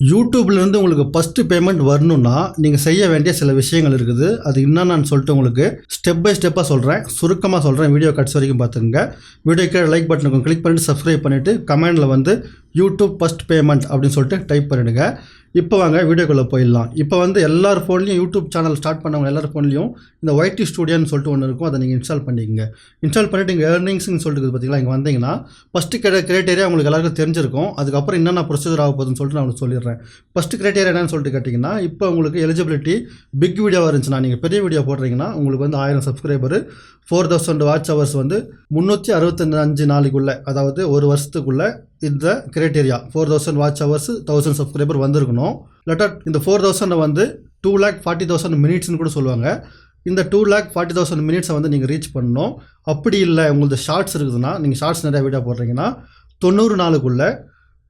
யூடியூப்லேருந்து உங்களுக்கு first payment வரணும்னா நீங்கள் செய்ய வேண்டிய சில விஷயங்கள் இருக்குது. அது என்னென்னு சொல்லிட்டு உங்களுக்கு ஸ்டெப் பை ஸ்டெப்பாக சொல்கிறேன் சுருக்கமாக சொல்கிறேன் வீடியோ கட்ஸ் வரைக்கும் பார்த்துங்க வீடியோ கீழே லைக் பட்டனுக்கும் கிளிக் பண்ணிட்டு சப்ஸ்கிரைப் பண்ணிவிட்டு கமெண்டில் வந்து யூடியூப் ஃபஸ்ட் பேமெண்ட் அப்படின்னு சொல்லிட்டு டைப் பண்ணிடுங்க. இப்போ வாங்க வீடியோக்குள்ளே போயிடலாம். இப்போ வந்து எல்லார் ஃபோன்லேயும் யூடியூப் சேனல் ஸ்டார்ட் பண்ணவங்க எல்லார் ஃபோன்லேயும் இந்த ஒயிட்டி ஸ்டூடியோன்னு சொல்லிட்டு ஒன்று இருக்கும். அதை நீங்கள் இன்ஸ்டால் பண்ணிக்கங்க. இன்ஸ்டால் பண்ணிவிட்டு இங்கே ஏர்னிங்ஸ்னு சொல்லிட்டு இருக்குது பார்த்தீங்களா இங்கே வந்தீங்கன்னா ஃபஸ்ட்டு கிர கிரைட்டேரியா உங்களுக்கு எல்லாருக்கும் தெரிஞ்சிருக்கும். அதுக்கப்புறம் என்னென்ன ப்ரொசீஜர் ஆக போகுதுன்னு சொல்லிட்டு நான் உங்களுக்கு சொல்லிடுறேன். ஃபஸ்ட்டு கிரைட்டேரியா என்னன்னு சொல்லிட்டு கேட்டிங்கன்னா இப்போ உங்களுக்கு எலிஜிபிலிட்டி பிக் வீடியோவாக இருந்துச்சுன்னா நீங்கள் பெரிய வீடியோ போடுறீங்கன்னா உங்களுக்கு வந்து ஆயிரம் subscriber four thousand watch hours வந்து முந்நூற்றி அறுபத்தஞ்சு அஞ்சு நாளைக்குள்ளே அதாவது ஒரு வருஷத்துக்குள்ளே இந்த criteria four thousand watch hours thousand subscriber வந்திருக்கணும். லெட்டர் இந்த ஃபோர் தௌசண்டை வந்து டூ லேக் ஃபார்ட்டி தௌசண்ட் மினிட்ஸ்னு கூட சொல்லுவாங்க. இந்த டூ லேக் ஃபார்ட்டி தௌசண்ட் மினிட்ஸை வந்து நீங்கள் ரீச் பண்ணணும். அப்படி இல்லை உங்களுக்கு ஷார்ட்ஸ் இருக்குதுன்னா நீங்கள் ஷார்ட்ஸ் நிறையா வீடியோ போடுறீங்கன்னா தொண்ணூறு நாளுக்குள்ளே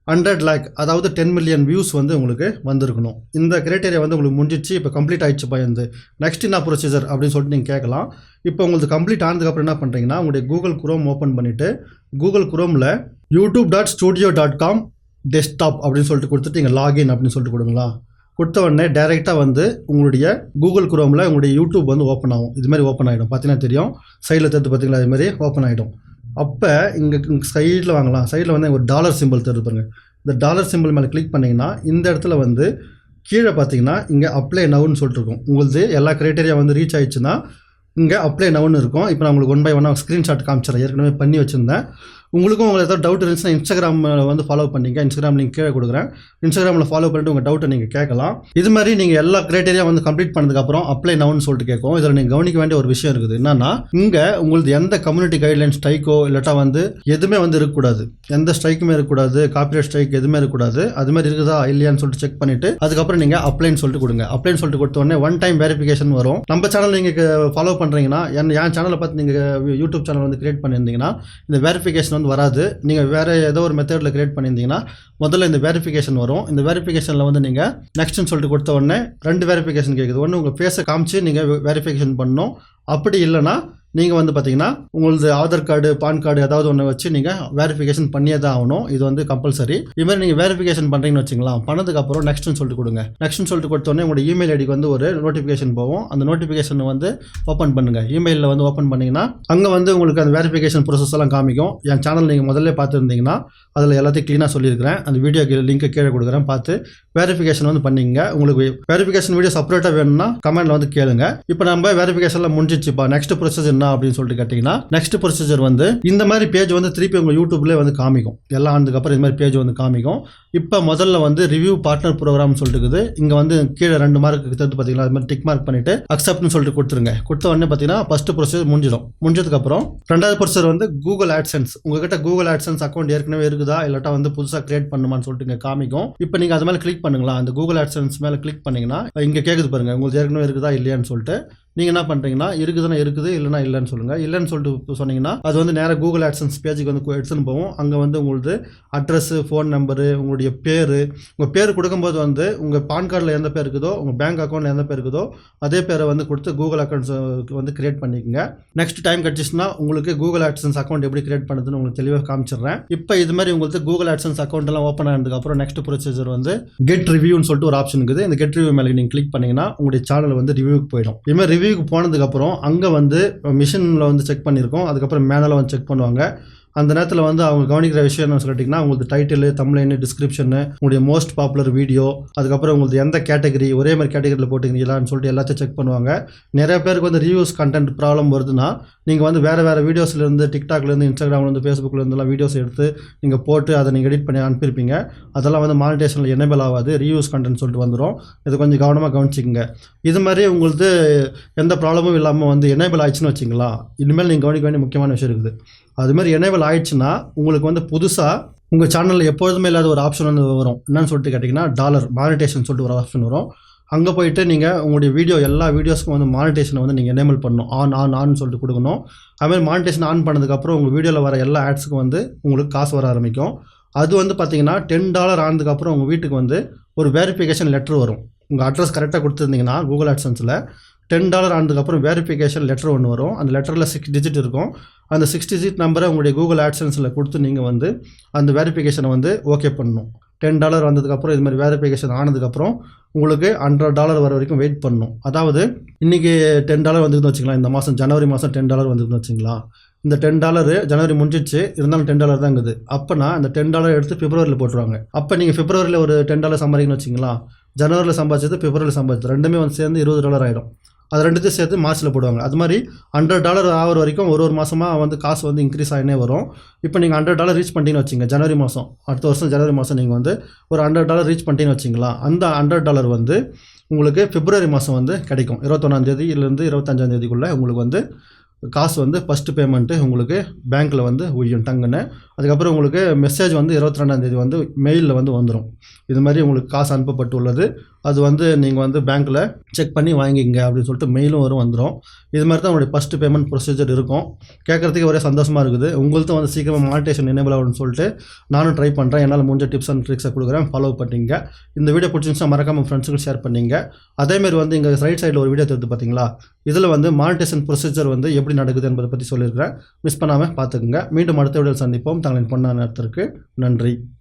ஹண்ட்ரட் லேக் அதாவது டென் மில்லியன் வியூஸ் வந்து உங்களுக்கு வந்திருக்கணும். இந்த கிரைட்டேரியா வந்து உங்களுக்கு முடிஞ்சிச்சு இப்போ கம்ப்ளீட் ஆயிடுச்சு பயந்து நெக்ஸ்ட் என்ன ப்ரொசீஜர் அப்படின்னு சொல்லிட்டு நீங்கள் கேட்கலாம். இப்போ உங்களுக்கு கம்ப்ளீட் ஆனதுக்கப்புறம் என்ன பண்ணுறீங்கன்னா உங்களுடைய கூகுள் குரோம் ஓப்பன் பண்ணிவிட்டு Google குரோமில் YouTube dot studio dot com desktop அப்படின்னு சொல்லிட்டு கொடுத்துட்டு நீங்கள் லாகின் அப்படின்னு சொல்லிட்டு கொடுங்களா. கொடுத்த உடனே டைரெக்டாக வந்து உங்களுடைய கூகுள் குரோமில் உங்களுடைய யூடியூப் வந்து ஓப்பன் ஆகும். இது மாதிரி ஓப்பன் ஆகிடும் பார்த்தீங்கன்னா தெரியும். சைடில் தடுத்து பார்த்தீங்களா அது மாதிரி ஓப்பன் ஆகிடும் அப்போ இங்கே சைடில் வாங்கலாம். சைடில் வந்து ஒரு டாலர் சிம்பிள் தெரிஞ்சு பாருங்க. இந்த டாலர் சிம்பிள் மேலே கிளிக் பண்ணிங்கன்னா இந்த இடத்துல வந்து கீழே பார்த்தீங்கன்னா இங்கே அப்ளை நவுன்னு சொல்லிட்டு இருக்கும். உங்களுக்கு எல்லா க்ரைட்டேரியா வந்து ரீச் ஆயிடுச்சுன்னா இங்கே அப்ளை நவுன்னு இருக்கும். இப்போ நான் உங்களுக்கு ஒன் பை ஒன்னாக ஸ்க்ரீன்ஷாட் காமிச்சிடறேன். ஏற்கனவே பண்ணி வச்சுருந்தேன். உங்களுக்கும் உங்களுக்கு ஏதாவது டவுட் இருந்துச்சுன்னா இன்ஸ்டாகிராமில் வந்து ஃபாலோ பண்ணிங்க இன்ஸ்டாகிராம் லிங்க் கீழே கொடுக்குறேன். இன்ஸ்டாகிராமில் ஃபாலோ பண்ணிட்டு உங்கள் டவுட்டை நீங்கள் கேட்கலாம். இது மாதிரி நீங்கள் எல்லா க்ரைட்டேரியா வந்து கம்ப்ளீட் பண்ணதுக்கப்புறம் அப்ளை நவுன்னு சொல்லிட்டு கேட்கும். இதில் நீங்கள் கவனிக்க வேண்டிய ஒரு விஷயம் இருக்குது. என்னன்னா இங்கே உங்களுக்கு எந்த கம்யூனிட்டி கைட்லைன்ஸ் ஸ்ட்ரைக்கோ இல்லாட்டா வந்து எதுவுமே வந்து இருக்கக்கூடாது. எந்த ஸ்ட்ரைக்குமே இருக்கக்கூடாது. காப்பிரைட் ஸ்ட்ரைக் எதுவுமே இருக்கக்கூடாது. அது மாதிரி இருக்குதா இல்லையான்னு சொல்லிட்டு செக் பண்ணிட்டு அதுக்கப்புறம் நீங்கள் அப்ளைன்னு சொல்லிட்டு கொடுங்க. அப்ளைன்னு சொல்லிட்டு கொடுத்த உடனே ஒன் டைம் வெரிஃபிகேஷன் வரும். நம்ம சேனல் நீங்கள் ஃபாலோ பண்ணுறீங்கன்னா என் என் சேனலை பார்த்து நீங்கள் யூடியூப் சேனல் வந்து கிரியேட் பண்ணியிருந்தீங்கன்னா இந்த வெரிஃபிகேஷன் வந்து வராது. நீங்கள் வேறு ஏதோ ஒரு மெத்தடில் கிரியேட் பண்ணியிருந்தீங்கன்னா முதல்ல இந்த வெரிஃபிகேஷன் வரும். இந்த வெரிஃபிகேஷனில் வந்து நீங்கள் நெக்ஸ்ட்னு சொல்லிட்டு கொடுத்த உடனே ரெண்டு வெரிஃபிகேஷன் கேட்குது ஒன்று உங்கள் ஃபேஸை காமிச்சு நீங்கள் வெரிஃபிகேஷன் பண்ணணும். அப்படி இல்லைன்னா நீங்கள் வந்து பார்த்தீங்கன்னா உங்களது ஆதார் கார்டு பான் கார்டு ஏதாவது ஒன்று வச்சு நீங்கள் வேரிஃபிகேஷன் பண்ணியே தான் ஆகணும். இது வந்து கம்பல்சரி இது மாதிரி நீங்கள் வெரிஃபிகேஷன் பண்ணுறீங்கன்னு வச்சுக்கலாம் பண்ணதுக்கப்புறம் நெக்ஸ்ட்னு சொல்லிட்டு கொடுங்க. நெக்ஸ்ட்னு சொல்லிட்டு கொடுத்தோடனே உங்களோட இமெயில் ஐடிக்கு வந்து ஒரு நோட்டிஃபிகேஷன் போகும். அந்த நோட்டிஃபிகேஷன் வந்து ஓப்பன் பண்ணுங்கள் இமெயிலில் வந்து ஓப்பன் பண்ணிங்கன்னா அங்கே வந்து உங்களுக்கு அந்த வேரிஃபிகேஷன் ப்ரோசஸ் எல்லாம் காமிக்கும். என் சேனல் நீங்கள் முதல்ல பார்த்துருந்தீங்கன்னா அதில் எல்லாத்தையும் க்ளீனாக சொல்லியிருக்கிறேன். அந்த வீடியோ லிங்க்கை கீழே கொடுக்குறேன். பார்த்து வேரிஃபிகேஷன் வந்து பண்ணிங்க. உங்களுக்கு வேரிஃபிகேஷன் வீடியோ செப்பரேட்டாக வேணும்னா கமெண்ட்டில் வந்து கேளுங்க. இப்போ நம்ம வேரிஃபிகேஷன்லாம் முடிஞ்சிச்சுப்பா நெக்ஸ்ட் ப்ரொசீஜர் என்ன? அப்படின்னு சொல்லிட்டு கேட்டிங்கன்னா நெக்ஸ்ட் ப்ரொசீஜர் வந்து இந்த மாதிரி பேஜ் வந்து திருப்பி உங்கள் யூடியூப்லேயே வந்து காமிக்கும். எல்லாம் ஆனதுக்கு அப்புறம் இந்த மாதிரி பேஜ் வந்து காமிக்கும். இப்போ முதல்ல வந்து ரிவ்யூ பார்ட்னர் ப்ரோக்ராம் சொல்லிட்டு இருக்குது. இங்கே வந்து கீழே ரெண்டு மார்க் தடுத்து பார்த்தீங்கன்னா அது மாதிரி டிக் மார்க் பண்ணிட்டு அக்செப்ட்னு சொல்லிட்டு கொடுத்துருங்க. கொடுத்த உடனே பார்த்தீங்கன்னா ஃபர்ஸ்ட் ப்ரொசீஜர் முடிஞ்சிடும். முடிஞ்சதுக்கப்புறம் ரெண்டாவது ப்ரொசீஜர் வந்து கூகுள் ஆட்சன்ஸ் உங்ககிட்ட கூகுள் ஆட்சன்ஸ் அக்கௌண்ட் ஏற்கனவே இருக்குதா இல்லாட்டா வந்து புதுசாக கிரியேட் பண்ணுமான்னு சொல்லிட்டு இங்கே காமிக்கும். இப்போ நீங்கள் அது மேலே கிளிக் பண்ணுங்களா அந்த கூகுள் ஆட்சன்ஸ் மேலே கிளிக் பண்ணீங்கன்னா இங்கே கேட்குது பாருங்க உங்களுக்கு ஏற்கனவே இருக்குதா இல்லையான்னு சொல்லிட்டு நீங்கள் என்ன பண்ணுறீங்கன்னா இருக்குதுன்னா இருக்குது இல்லைனா இல்லைன்னு சொல்லுங்கள் இல்லைன்னு சொல்லிட்டு சொன்னீங்கன்னா அது வந்து நேராக கூகுள் ஆட்சன்ஸ் பேஜுக்கு வந்து எடுத்துன்னு போகும் அங்கே வந்து உங்களது அட்ரஸ் ஃபோன் நம்பரு உங்களுடைய பேர் உங்கள் பேர் கொடுக்கும்போது வந்து உங்கள் பான் கார்டில் எந்த பேர் இருக்குதோ உங்கள் பேங்க் அக்கௌண்ட்டில் எந்த பேர் இருக்குதோ அதே பேரை வந்து கொடுத்து கூகுள் அக்கௌண்ட்ஸ் வந்து கிரியேட் பண்ணிக்கோங்க. நெக்ஸ்ட் டைம் கிடச்சிச்சுன்னா உங்களுக்கு கூகுள் ஆட்சன்ஸ் அக்கௌண்ட் எப்படி கிரியேட் பண்ணுறதுன்னு உங்களுக்கு தெளிவாக காமிச்சிடுறேன். இப்போ இது மாதிரி உங்களுக்கு கூகுள் ஆட்சன்ஸ் அக்கௌண்ட் எல்லாம் ஓப்பன் ஆனதுக்கப்புறம் நெக்ஸ்ட் ப்ரொசீஜர் வந்து கெட் ரிவ்யூன்னு சொல்லிட்டு ஒரு ஆப்ஷன் இருக்குது. இந்த கெட் ரிவ்யூ மேலே நீங்கள் கிளிக் பண்ணிங்கன்னா உங்களுடைய சேனல் வந்து ரிவ்யூக்கு போயிடும். இது மாதிரி ரிவ்யூக்கு போனதுக்கப்புறம் அங்கே வந்து மிஷினில் வந்து செக் பண்ணியிருக்கோம். அதுக்கப்புறம் மேனில் வந்து செக் பண்ணுவாங்க. அந்த நேரத்தில் வந்து அவங்க கவனிக்கிற விஷயம் என்ன சொல்லிட்டிங்கன்னா உங்களுக்கு டைட்டில் தமிழ்னு டிஸ்கிரிப்ஷனு உங்களுடைய மோஸ்ட் பாப்புலர் வீடியோ அதுக்கப்புறம் உங்களுக்கு எந்த கேட்டகரி ஒரே மாதிரி கேட்டகரியில் போட்டுக்கிறீங்களான்னு சொல்லிட்டு எல்லாத்தையும் செக் பண்ணுவாங்க. நிறைய பேருக்கு வந்து ரிவ்யூஸ் கண்டென்ட் ப்ராப்ளம் வருதுன்னா நீங்கள் வந்து வேறு வேறு வீடியோஸ்லேருந்து டிக்டாக்லேருந்து இன்ஸ்டாகிராம்லேருந்து ஃபேஸ்புக்லேருந்துலாம் வீடியோஸ் எடுத்து நீங்கள் போட்டு அதை நீங்கள் எடிட் பண்ணி அனுப்பியிருப்பீங்க. அதெல்லாம் வந்து மானிட்டேஷனில் எனேபிள் ஆகாது ரிவ்யூஸ் கண்டென்ட் சொல்லிட்டு வந்துடும் இது கொஞ்சம் கவனமாக கவனிச்சிக்கங்க. இது மாதிரி உங்களுக்கு எந்த ப்ராப்ளமும் இல்லாமல் வந்து எனேபிள் ஆயிடுச்சுன்னு வச்சிங்களா இனிமேல் நீங்கள் கவனிக்க வேண்டிய முக்கியமான விஷயம் இருக்குது. அது மாதிரி எனேபிள் ஆயிடுச்சுன்னா உங்களுக்கு வந்து புதுசாக உங்கள் சேனலில் எப்போதுமே இல்லாத ஒரு ஆப்ஷன் வந்து வரும். என்னன்னு சொல்லிட்டு கேட்டிங்கன்னா டாலர் மானிட்டேஷன் சொல்லிட்டு ஒரு ஆப்ஷன் வரும். அங்கே போயிட்டு நீங்கள் உங்களுடைய வீடியோ எல்லா வீடியோஸ்க்கும் வந்து மானிட்டேஷனை வந்து நீங்கள் எனேபிள் பண்ணணும். ஆன் ஆன் ஆன் சொல்லிட்டு கொடுக்கணும். அதுமாதிரி மானிட்டேஷன் ஆன் பண்ணதுக்கப்புறம் உங்கள் வீடியோவில் வர எல்லா ஆட்ஸுக்கும் வந்து உங்களுக்கு காசு வர ஆரம்பிக்கும். அது வந்து பார்த்தீங்கன்னா டென் டாலர் ஆனதுக்கப்புறம் உங்கள் வீட்டுக்கு வந்து ஒரு வெரிஃபிகேஷன் லெட்டர் வரும். உங்கள் அட்ரஸ் கரெக்டாக கொடுத்துருந்தீங்கன்னா கூகுள் ஆட்சன்ஸில் டென் டாலர் ஆனதுக்கப்புறம் வெரிஃபிகேஷன் லெட்டர் ஒன்று வரும். அந்த லெட்டரில் சிக்ஸ் டிஜிட் இருக்கும். அந்த சிக்ஸ் டிஜிட் நம்பரை உங்களுடைய கூகுள் ஆட்சன்ஸில் கொடுத்து நீங்கள் வந்து அந்த வெரிஃபிகேஷனை வந்து ஓகே பண்ணணும். டென் டாலர் வந்ததுக்கப்புறம் இது மாதிரி வேரிஃபிகேஷன் ஆனதுக்கப்புறம் உங்களுக்கு ஹண்ட்ரட் டாலர் வர வரைக்கும் வெயிட் பண்ணணும். அதாவது இன்றைக்கி டென் டாலர் வந்துருக்குன்னு வச்சுக்கலாம். இந்த மாதம் ஜனவரி மாதம் டென் டாலர் வந்துருக்குன்னு வச்சுங்களா. இந்த டென் டாலரு ஜனவரி முடிஞ்சிச்சு. இருந்தாலும் டென் டாலர் தான் இருக்குது. அப்போனா அந்த டென் டாலர் எடுத்து பிப்ரவரியில் போட்டுருவாங்க. அப்போ நீங்கள் பிப்ரவரியில் ஒரு டென் டாலர் சம்பாதிக்கணும்னு வச்சிங்களா. ஜனவரியில் சம்பாதிச்சது பிப்ரவரியில் சம்பாதிச்சது. ரெண்டுமே வந்து சேர்ந்து இருபது டாலர் ஆகிடும் அது ரெண்டுத்தையும் சேர்த்து மார்ச்சில் போடுவாங்க. அது மாதிரி ஹண்ட்ரட் டாலர் ஆகிற வரைக்கும் ஒரு ஒரு மாதமாக வந்து காசு வந்து இன்க்ரீஸ் ஆகினே வரும். இப்போ நீங்கள் ஹண்ட்ரட் டாலர் ரீச் பண்ணிட்டீங்கன்னு வச்சுங்க ஜனவரி மாதம் அடுத்த வருஷம் ஜனவரி மாதம் நீங்கள் வந்து ஒரு ஹண்ட்ரட் டாலர் ரீச் பண்ணிட்டீங்கன்னு வச்சிங்களா அந்த ஹண்ட்ரட் டாலர் வந்து உங்களுக்கு பிப்ரவரி மாதம் வந்து கிடைக்கும். இருபத்தொன்னாந்தேதியிலேருந்து இருபத்தஞ்சாந்தேதிக்குள்ளே உங்களுக்கு வந்து காசு வந்து ஃபஸ்ட்டு பேமெண்ட்டு உங்களுக்கு பேங்க்கில் வந்து உயும் டங்குன்னு. அதுக்கப்புறம் உங்களுக்கு மெசேஜ் வந்து இருபத்தி ரெண்டாந்தேதி வந்து மெயிலில் வந்து வந்துடும் இது மாதிரி உங்களுக்கு காசு அனுப்பப்பட்டுள்ளது. அது வந்து நீங்கள் வந்து பேங்க்கில் செக் பண்ணி வாங்கிங்க அப்படின்னு சொல்லிட்டு மெயிலும் வரும் வந்துடும் இது மாதிரி தான் உங்களுடைய ஃபஸ்ட்டு பேமெண்ட் ப்ரொசீஜர் இருக்கும். கேட்குறதுக்கு ஒரே சந்தோஷமாக இருக்குது. உங்கள்கிட்ட வந்து சீக்கிரமாக மானிட்டேஷன் எனேபிள் ஆகும்னு சொல்லிட்டு நானும் ட்ரை பண்ணுறேன் என்னால் முடிஞ்ச டிப்ஸ் அண்ட் ட்ரிக்ஸை கொடுக்குறேன். ஃபாலோ பண்ணிங்க இந்த வீடியோ பிடிச்சிருந்துச்சா மறக்காமல் ஃப்ரெண்ட்ஸுக்கு ஷேர் பண்ணிங்க. அதேமாரி வந்து இங்கே ரைட் சைடில் ஒரு வீடியோ தெரிஞ்சு பார்த்தீங்களா இதில் வந்து மானிட்டேஷன் ப்ரொசீஜர் வந்து எப்படி நடக்குது என்பதை பற்றி சொல்லியிருக்கிறேன். மிஸ் பண்ணாமல் பார்த்துக்குங்க மீண்டும் அடுத்த வீடியோ சந்திப்போம். தங்களின் பொண்ணான நேரத்திற்கு நன்றி.